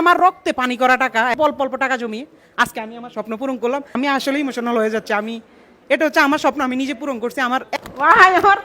আমার রক্তে পানি করা টাকা, অল্প অল্প টাকা জমিয়ে আজকে আমি আমার স্বপ্ন পূরণ করলাম। আমি আসলে ইমোশনাল হয়ে যাচ্ছে, আমি, এটা হচ্ছে আমার স্বপ্ন, আমি নিজে পূরণ করছি, আমার আমার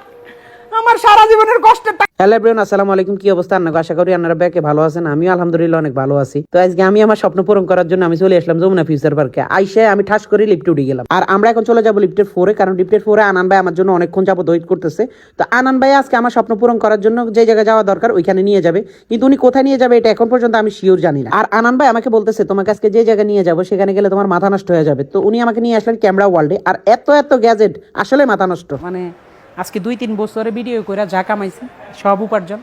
আমার সারা জীবনের কষ্টের টাকা। হ্যালো এভরিওয়ান আসসালামু আলাইকুম। কি অবস্থা? আপনাকে আশা করি আপনারা ব্যাকে ভালো আছেন। আমিও আলহামদুলিল্লাহ অনেক ভালো আছি। তো আজকে আমি আমার স্বপ্ন পূরণ করার জন্য আমি চলে আসলাম যমুনা ফিউচার পার্কে আইসে আমি ঠাস করে লিফটে উঠে গেলাম। আর আমরা এখন চলে যাব লিফটের ফোরে কারণ লিফটের ফোরে আনান ভাই আমার জন্য অনেকক্ষণ ওয়েট করতেছে। তো আনান ভাই আজকে আমার স্বপ্ন পূরণ করার জন্য যে জায়গায় যাওয়া দরকার ওইখানে নিয়ে যাবে। কিন্তু উনি কোথায় নিয়ে যাবে এটা এখন পর্যন্ত আমি শিওর জানি না। আর আনান ভাই আমাকে বলতেছে তোমাকে আজকে যে জায়গায় নিয়ে যাব সেখানে গেলে তোমার মাথা নষ্ট হয়ে যাবে। তো উনি আমাকে নিয়ে আসলেন ক্যামেরা ওয়ার্ল্ডে আর এত এত গ্যাজেট আসলে মাথা নষ্ট। মানে আজকে দুই তিন বছরে ভিডিও করে যা কামাইছি সব উপার্জন।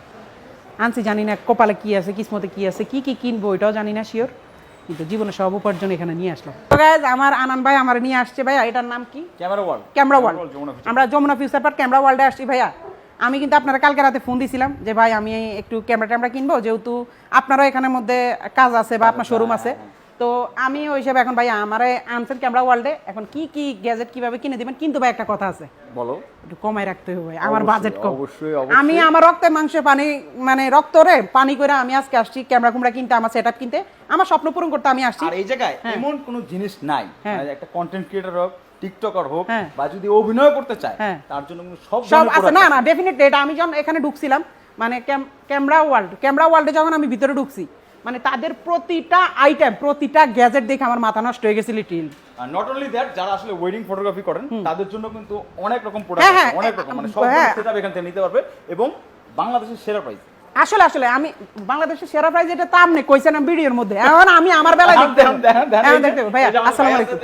আনছি জানি না কপালে কি আছে কিসমতে কি আছে কি কি কিনবো ওইটাও জানি না শিওর কিন্তু জীবনে সব উপার্জন এখানে নিয়ে আসলাম। তো guys, আমার আনন্দ ভাই আমার নিয়ে আসছে ভাইয়া এটার নাম কি? ক্যামেরা ওয়ার্ল্ড ক্যামেরা ওয়ার্ল্ড আমরা যমুনা ফিউচার পার্ক ক্যামেরা ওয়ার্ল্ডে আসছি ভাইয়া। আমি কিন্তু আপনারা কালকে রাতে ফোন দিছিলাম যে ভাই আমি একটু ক্যামেরা ট্যামেরা কিনবো যেহেতু আপনারও এখানের মধ্যে কাজ আছে বা আপনার শোরুম আছে। তো আমি ওই হিসাবে এখন ভাই আমারে আনছেন ক্যামেরা ওয়ার্ল্ডে এখন কি কি গ্যাজেট কীভাবে কিনে দিবেন? কিন্তু ভাই একটা কথা আছে। বলো। একটু কমাই রাখতে হবে ভাই। আমার বাজেট কম। অবশ্যই, অবশ্যই। আমি আমার রক্তে মাংসে পানি মানে রক্ত রে পানি করে আমি আজকে আসছি ক্যামেরা কুমড়া কিনতে আমার সেটআপ কিনতে। আমার স্বপ্ন পূরণ করতে আমি আসছি। আর এই জায়গায় হ্যাঁ। এমন কোনো জিনিস নাই। হ্যাঁ। মানে একটা কন্টেন্ট ক্রিয়েটর হোক টিকটকার হোক হ্যাঁ। বা যদি অভিনয় করতে চায়। তার জন্য সব সব আছে। না না ডেফিনেটলি এটা আমি যখন এখানে ঢুকছিলাম মানে ক্যামেরা ওয়ার্ল্ড ক্যামেরা ওয়ার্ল্ডে যখন আমি ভিতরে ঢুকছি মানে তাদের প্রতিটা আইটেম প্রতিটা গ্যাজেট দেখে আমার মাথা নষ্ট হয়ে গেছে লিটিল আর নট অনলি দ্যাট যারা আসলে ওয়েডিং ফটোগ্রাফি করেন তাদের জন্য কিন্তু অনেক রকম হ্যাঁ, প্রোডাক্ট হ্যাঁ, অনেক রকম মানে সব হ্যাঁ। সেটআপ এখান থেকে নিতে পারবে এবং বাংলাদেশের সেরা প্রাইস আসলে আসলে আমি বাংলাদেশের সেরা প্রাইজ এটা তো আপনি কইছেন ভিডিওর মধ্যে। এখন আমি আমার বেলায় দেখতে। ভাইয়া আসসালামু আলাইকুম।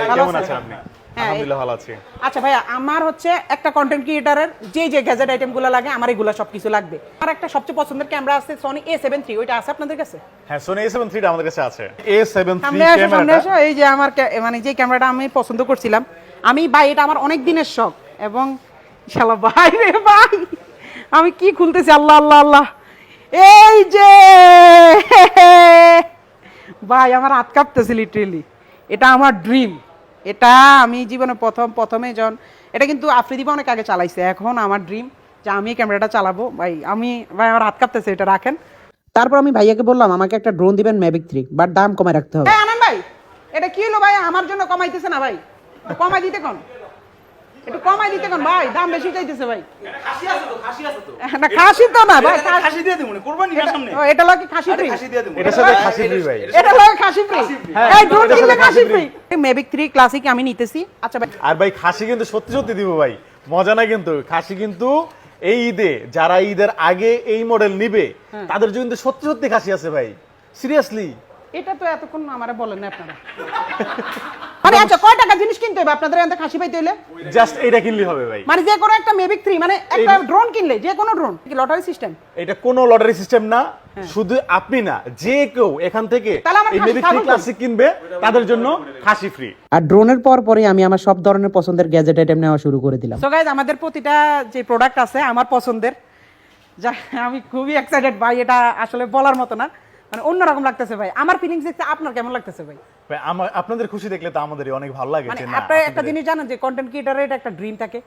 ভালো কেমন আছেন? আপনি? হ্যাঁ, আলহামদুলিল্লাহ ভালো আছি। আচ্ছা ভাইয়া আমার হচ্ছে একটা কন্টেন্ট ক্রিয়েটারের যে যে গ্যাজেট আইটেমগুলো লাগে আমার এগুলো সব কিছু লাগবে। আর একটা সবচেয়ে পছন্দের ক্যামেরা আছে সনি এ সেভেন থ্রি ওইটা আছে আপনাদের কাছে? হ্যাঁ সোনি এ সেভেন থ্রিটা আমাদের কাছে আছে। এ সেভেন থ্রি ক্যামেরাটা এই যে আমার মানে যে ক্যামেরাটা আমি পছন্দ করছিলাম আমি ভাই এটা আমার অনেক দিনের শখ এবং শালা ভাই রে ভাই আমি কি খুলতেছি? আল্লাহ আল্লাহ আল্লাহ। এই যে! ভাই আমার হাত কাঁপতেছে লিটারেলি এটা আমার ড্রিম এটা আমি জীবনে প্রথম প্রথমে যখন এটা কিন্তু আফ্রিদিবা অনেক আগে চালাইছে এখন আমার ড্রিম যে আমি ক্যামেরাটা চালাবো। ভাই আমি ভাই আমার হাত কাঁপতেছে এটা রাখেন। তারপর আমি ভাইয়াকে বললাম আমাকে একটা ড্রোন দিবেন ম্যাভিক থ্রি বাট দাম কমায় রাখতে হবে। এই আনন্দ ভাই এটা কি হলো ভাই? আমার জন্য কমাইতেছে না ভাই। কমাই দিতে কোন? একটু কমাই দিতে কোন ভাই দাম বেশি চাইতেছে ভাই। খাসি আছে তো খাসি আছে তো। না খাসি তো না ভাই খাসি- দিয়ে দিমু কোরবানি না সামনে। ও, এটা লাগে খাসি ফ্রি খাসি দিয়ে দিমু এটার সাথে খাসি ফ্রি ভাই। এটা লাগে খাসি ফ্রি হ্যাঁ, এই এটার কিনলে খাসি ফ্রি মেভিক 3 ক্লাসিক আমি নিতেছি। আচ্ছা ভাই। আর ভাই খাসি কিন্তু সত্যি সত্যি দিব ভাই। মজা না কিন্তু খাসি কিন্তু এই ঈদে যারা ঈদের আগে এই মডেল নিবে হ্যাঁ। তাদের জন্য সত্যি সত্যি খাসি আছে ভাই। সিরিয়াসলি এটা তো এতক্ষণ আমারে বলেন না আপনারা। আচ্ছা কয় টাকা জিনিস কিনতে হবে আপনাদের এখান খাসি পাইতে হইলে? জাস্ট এটা কিনলে হবে ভাই। মানে যে কোনো একটা মেভিক 3 মানে একটা ড্রোন কিনলে যে কোনো ড্রোন কি লটারি সিস্টেম এটা কোনো লটারি সিস্টেম না শুধু আপনি না যে কেউ এখান থেকে হ্যাঁ। এই ক্লাসিক কিনবে তাদের জন্য খাসি ফ্রি আর ড্রোনের পর পরই আমি আমার সব ধরনের পছন্দের গ্যাজেট আইটেম নেওয়া শুরু করে দিলাম। সো গাইজ আমাদের প্রতিটা যে প্রোডাক্ট আছে আমার পছন্দের যা আমি খুবই এক্সাইটেড ভাই এটা আসলে বলার মতো না মানে অন্যরকম লাগতেছে ভাই। আমার ফিলিংস দেখতে আপনার কেমন লাগতেছে ভাই? আপনাদের খুশি দেখলে তো আমাদেরই অনেক ভালো লাগে মানে যে একটা জিনিস জানেন যে কন্টেন্ট ক্রিয়েটারের এটা একটা ড্রিম থাকে?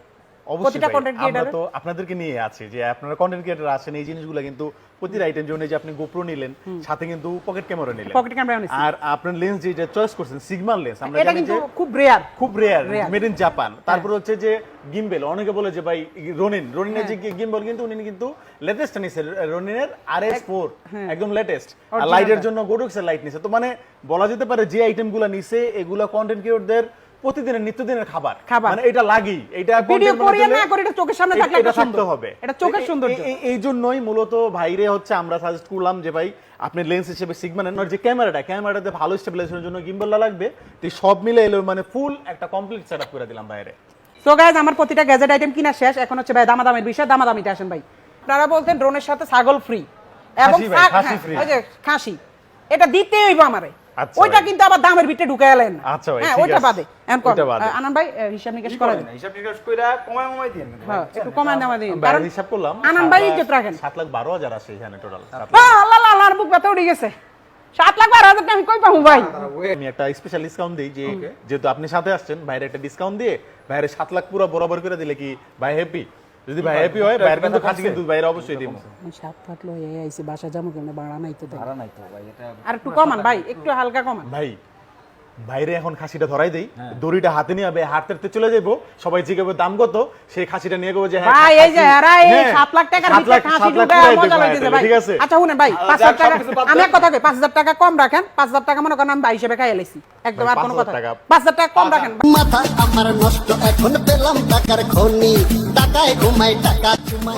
প্রতিটা কন্টেন্ট আমরা তো আপনাদেরকে নিয়ে আছি যে আপনারা কন্টেন্ট ক্রিয়েটর আছেন এই জিনিসগুলো কিন্তু প্রতিটা আইটেম যেমন যে আপনি গোপ্রো নিলেন সাথে কিন্তু পকেট ক্যামেরা নিলেন। পকেট ক্যামেরা আর আপনার লেন্স যেটা চয়েস করছেন সিগমার লেন্স আমরা এটা কিন্তু খুব রেয়ার খুব রেয়ার মেড ইন জাপান তারপর হচ্ছে যে গিম্বেল অনেকে বলে যে ভাই রনিন রনিনের যে গিম্বল কিন্তু উনি কিন্তু লেটেস্ট নিছে রনিনের আর এস ফোর একদম লেটেস্ট আর লাইটের জন্য গোডক্সের লাইট নিছে। তো মানে বলা যেতে পারে যে আইটেমগুলো নিছে এগুলো কন্টেন্ট ক্রিয়েটরদের প্রতিদিনের নিত্যদিনের খাবার। খাবার। মানে এটা লাগেই। এটা ভিডিও করিয়ে না করে এটা চোখের সামনে থাকলে এটা থাকতে সুন্দর। হবে। এটা চোখের সৌন্দর্য। এই- জন্যই মূলত ভাইরে হচ্ছে আমরা সাজেস্ট করলাম যে ভাই আপনি লেন্স হিসেবে সিগমা নেন। আর যে ক্যামেরাটা ক্যামেরাতে ভালো স্টেবিলাইজেশনের জন্য গিম্বলটা লাগবে। তো সব মিলে এলো মানে ফুল একটা কমপ্লিট সেটআপ করে দিলাম বাইরে সো গাইজ আমার প্রতিটা গ্যাজেট আইটেম কিনা শেষ। এখন হচ্ছে ভাই দামাদামের বিষয়। দামাদামিতে আসেন ভাই। আপনারা বলতেন ড্রোনের সাথে ছাগল ফ্রি এবং খাসি হ্যাঁ, খাসি। এটা দিতেই হইব আমারে। ওইটা কিন্তু আবার দামের ভিতরে ঢুকে এলেন। আচ্ছা ভাই, হ্যাঁ ওইটা বাদে। আনন্দ ভাই হিসাব নিকাশ করে দিন। হিসাব নিকাশ কইরা কমায় কমায় দিন হ্যাঁ একটু কমান দামা দিন। কারণ হিসাব করলাম আনন্দ ভাই ইজ্জত রাখেন সাত লাখ বারো হাজার আছে এখানে টোটাল আল্লাহ আল্লাহ আল্লাহর বুক ব্যথা উঠে গেছে। সাত লাখ বারো হাজার আমি কই পাবো ভাই? আমি একটা স্পেশাল ডিসকাউন্ট দিই যে যেহেতু আপনি সাথে আসছেন বাইরে একটা ডিসকাউন্ট দিয়ে বাইরে সাত লাখ পুরো বরাবর করে দিলে কি ভাই হ্যাপি যদি ভাই হ্যাপি হয় ভাইয়ের কিন্তু খাসি কিন্তু ভাইয়ের অবশ্যই দিব। সাত ফাটলো হয়ে আইছি বাসা যাব কেন বাড়া নাই তো ভাড়া নাই তো ভাই এটা আর একটু কমান ভাই একটু হালকা কমান। ভাই বাইরে এখন খাসিটা ধরাই দেই। দড়িটা হাতে নিয়ে হবে হাতে হাতে চলে যাব সবাই জিজ্ঞাসা দাম কত? সেই খাসিটা নিয়ে গেবো যে হ্যাঁ, ভাই এই যে এরা এই হ্যাঁ, সাত লাখ টাকার ভিতরে খাসি ঢুকায় মজা দেবো লইতেছে ভাই, ঠিক আছে? আচ্ছা শুনেন ভাই পাঁচ যাক, হাজার টাকা আমি এক কথা কই পাঁচ হাজার টাকা কম রাখেন পাঁচ হাজার টাকা মনে করেন আমি ভাই হিসেবে খাই এলাইছি একদম আর কোনো কথা টাকা। পাঁচ হাজার টাকা কম রাখেন। মাথা আমার নষ্ট এখন পেলাম টাকার খনি। টাকায় ঘুমাই টাকা চুমাই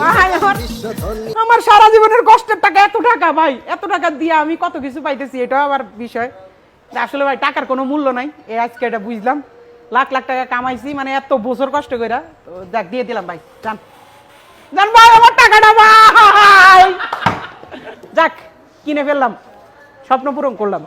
আমার- সারা জীবনের কষ্টের টাকা এত টাকা ভাই এত টাকা দিয়ে আমি কত কিছু পাইতেছি এটাও আবার বিষয়। আসলে ভাই টাকার কোনো মূল্য নাই। এই আজকে এটা বুঝলাম। লাখ লাখ টাকা কামাইছি মানে এত বছর কষ্ট করে তো দেখ দিয়ে দিলাম ভাই জান জান ভাই আমার টাকাটা ভাই। যাক কিনে ফেললাম। স্বপ্ন পূরণ করলাম।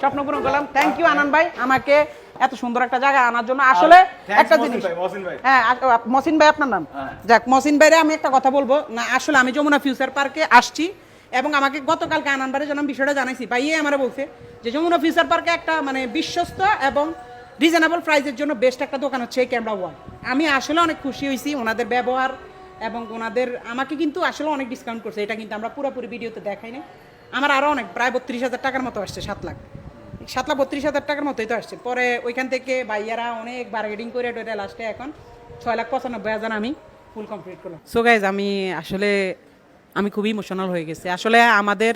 স্বপ্ন পূরণ করলাম। থ্যাংক ইউ আনন্দ ভাই আমাকে এত সুন্দর একটা জায়গা আনার জন্য। আসলে একটা জিনিস। ভাই, ভাই। হ্যাঁ আ- ভাই আপনার নাম? যাক মহসিন ভাইরে আমি একটা কথা বলব। না আসলে আমি যমুনা ফিউচার পার্কে আসছি এবং আমাকে গতকালকে আনন্দবারে যখন বিষয়টা জানাইছি। ভাইয়ে আমার বলছে যে যমুনা ফিউচার পার্কে একটা মানে বিশ্বস্ত এবং রিজনেবল প্রাইসের জন্য বেস্ট একটা দোকান হচ্ছে এই ক্যামেরা ওয়ান আমি আসলে অনেক খুশি হয়েছি ওনাদের ব্যবহার এবং ওনাদের, আমাকে কিন্তু আসলে অনেক ডিসকাউন্ট করছে। এটা কিন্তু আমরা পুরোপুরি ভিডিওতে দেখাই নাই। আমার আরও অনেক, প্রায় বত্রিশ হাজার টাকার মতো আসছে, সাত লাখ। সাত লাখ বত্রিশ হাজার টাকার মতোই তো আসছে। পরে ওইখান থেকে ভাইয়ারা অনেক বার্গেটিং করে টোটাল লাস্টে এখন ছয় লাখ পঁচানব্বই হাজার আমি ফুল কমপ্লিট করলাম। সো গাইজ আমি আসলে, আমি খুবই ইমোশনাল হয়ে গেছি। আসলে আমাদের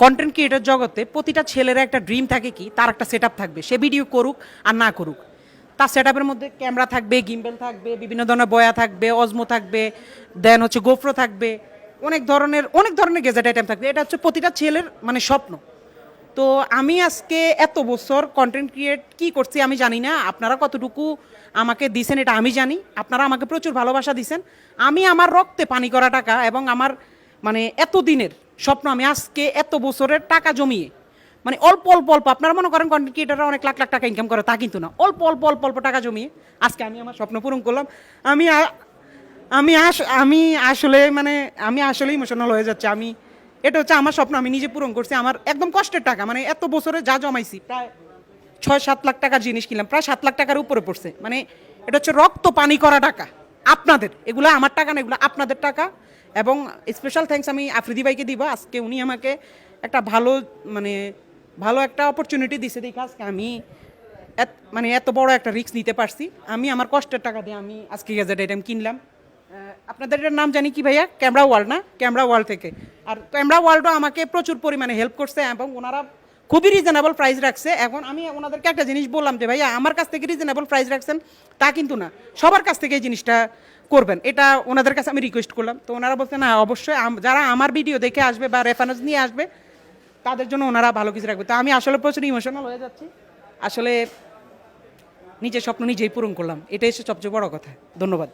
কন্টেন্ট ক্রিয়েটর জগতে প্রতিটা ছেলের একটা ড্রিম থাকে কি? তার একটা সেট থাকবে। সে ভিডিও করুক আর না করুক। তার সেট মধ্যে ক্যামেরা থাকবে গিম্বেল থাকবে, বিভিন্ন ধরনের বয়া থাকবে অজমো থাকবে দেন হচ্ছে গোফ্রো থাকবে। অনেক ধরনের অনেক ধরনের গেজেট আইটেম থাকবে। এটা হচ্ছে প্রতিটা ছেলের মানে স্বপ্ন। তো আমি আজকে এত বছর কন্টেন্ট ক্রিয়েট কি করছি আমি জানি না। আপনারা কতটুকু আমাকে দিছেন এটা আমি জানি। আপনারা আমাকে প্রচুর ভালোবাসা দিছেন। আমি আমার রক্তে পানি করা টাকা এবং আমার মানে এত দিনের স্বপ্ন আমি আজকে এত বছরের টাকা জমিয়ে মানে অল্প অল্প অল্প, আপনারা মনে করেন কন্টেন্ট ক্রিয়েটাররা অনেক লাখ লাখ টাকা ইনকাম করে, তা কিন্তু না। অল্প অল্প অল্প অল্প টাকা জমিয়ে আজকে আমি আমার স্বপ্ন পূরণ করলাম। আমি আমি আস, আমি আসলে মানে আমি আসলে ইমোশনাল হয়ে যাচ্ছে। আমি, এটা হচ্ছে আমার স্বপ্ন, আমি নিজে পূরণ করছি। আমার একদম কষ্টের টাকা মানে এত বছরে যা জমাইছি, প্রায় ছয়, সাত লাখ টাকার জিনিস কিনলাম, প্রায় সাত লাখ টাকার উপরে পড়ছে। মানে এটা হচ্ছে রক্ত পানি করা টাকা। আপনাদের, এগুলো আমার টাকা না, এগুলো আপনাদের টাকা। এবং স্পেশাল থ্যাঙ্কস আমি আফ্রিদি ভাইকে দিব। আজকে উনি আমাকে একটা ভালো মানে ভালো একটা অপরচুনিটি দিছে দেখে আজকে আমি মানে এত বড় একটা রিস্ক নিতে পারছি। আমি আমার কষ্টের টাকা দিয়ে আমি আজকে গ্যাজেট আইটেম কিনলাম। আপনাদের এটার নাম জানি কি ভাইয়া? ক্যামেরা ওয়ার্ল্ড না? ক্যামেরা ওয়ার্ল্ড থেকে। আর ক্যামেরা ওয়ার্ল্ডও আমাকে প্রচুর পরিমাণে হেল্প করছে এবং ওনারা খুবই রিজনেবল প্রাইস রাখছে। এখন আমি ওনাদেরকে একটা জিনিস বললাম যে, ভাইয়া, আমার কাছ থেকে রিজনেবল প্রাইস রাখছেন, তা কিন্তু না। সবার কাছ থেকে এই জিনিসটা করবেন। এটা ওনাদের কাছে আমি রিকোয়েস্ট করলাম। তো ওনারা বলছে, না, অবশ্যই যারা আমার ভিডিও দেখে আসবে বা রেফারেন্স নিয়ে আসবে, তাদের জন্য ওনারা ভালো কিছু রাখবে। তো আমি আসলে প্রচুর ইমোশনাল হয়ে যাচ্ছি। আসলে নিজের স্বপ্ন নিজেই পূরণ করলাম। এটাই হচ্ছে সবচেয়ে বড় কথা। ধন্যবাদ।